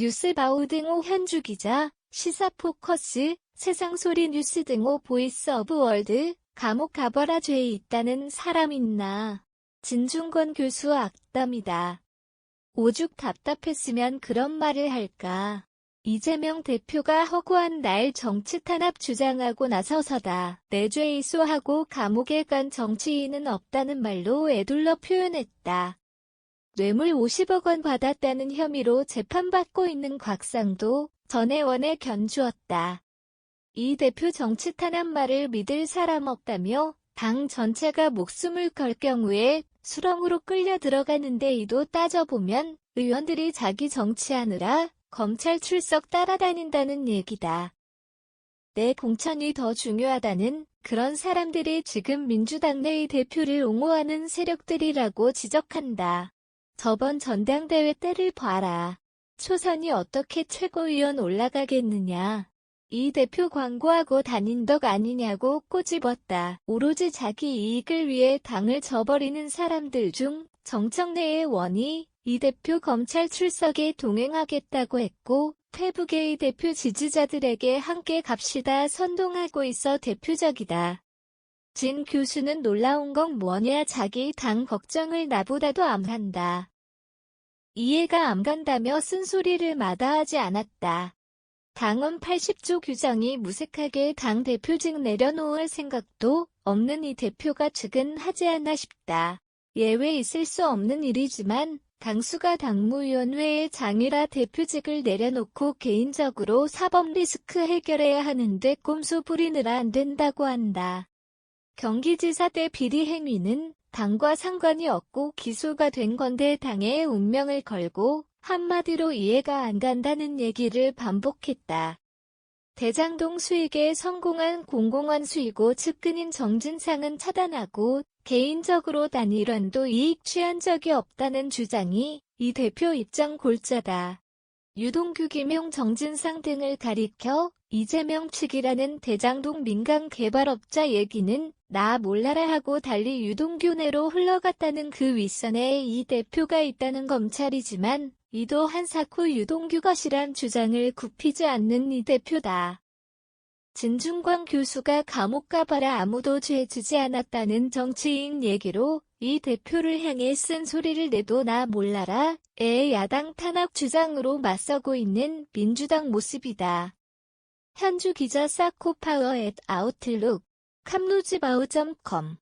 뉴스바우 등호 현주 기자, 시사포커스, 세상소리 뉴스 등호 보이스 오브 월드, 감옥 가버라 죄 있다는 사람 있나. 진중권 교수 악담이다. 오죽 답답했으면 그런 말을 할까. 이재명 대표가 허구한 날 정치 탄압 주장하고 나서서다. 내죄 이소하고 감옥에 간 정치인은 없다는 말로 애둘러 표현했다. 뇌물 50억 원 받았다는 혐의로 재판받고 있는 곽상도 전 의원에 견주었다. 이 대표 정치 탄압 말을 믿을 사람 없다며 당 전체가 목숨을 걸 경우에 수렁으로 끌려 들어가는데 이도 따져보면 의원들이 자기 정치하느라 검찰 출석 따라다닌다는 얘기다. 내 공천이 더 중요하다는 그런 사람들이 지금 민주당 내의 대표를 옹호하는 세력들이라고 지적한다. 저번 전당대회 때를 봐라. 초선이 어떻게 최고위원 올라가겠느냐. 이 대표 광고하고 다닌 덕 아니냐고 꼬집었다. 오로지 자기 이익을 위해 당을 저버리는 사람들 중 정청래의 원이 이 대표 검찰 출석에 동행하겠다고 했고 태북의 대표 지지자들에게 함께 갑시다 선동하고 있어 대표적이다. 진 교수는 놀라운 건 뭐냐 자기 당 걱정을 나보다도 안 한다. 이해가 안 간다며 쓴소리를 마다하지 않았다. 당원 80조 규정이 무색하게 당 대표직 내려놓을 생각도 없는 이 대표가 측은 하지 않나 싶다. 예외 있을 수 없는 일이지만 당수가 당무위원회의 장이라 대표직을 내려놓고 개인적으로 사법 리스크 해결해야 하는데 꼼수 부리느라 안 된다고 한다. 경기지사 때 비리 행위는 당과 상관이 없고 기소가 된 건데 당의 운명을 걸고 한마디로 이해가 안 간다는 얘기를 반복했다. 대장동 수익에 성공한 공공한 수이고 측근인 정진상은 차단하고 개인적으로 단일원도 이익 취한 적이 없다는 주장이 이 대표 입장 골자다. 유동규 김용 정진상 등을 가리켜 이재명 측이라는 대장동 민간 개발업자 얘기는 나 몰라라 하고 달리 유동규 내로 흘러갔다는 그 윗선에 이 대표가 있다는 검찰이지만 이도 한사코 유동규 것이란 주장을 굽히지 않는 이 대표다. 진중권 교수가 감옥 가봐라 아무도 죄 지지 않았다는 정치인 얘기로 이 대표를 향해 쓴 소리를 내도 나 몰라라. 의 야당 탄압 주장으로 맞서고 있는 민주당 모습이다. 현주 기자 사코파워 앳 아웃룩 캄루지바우.com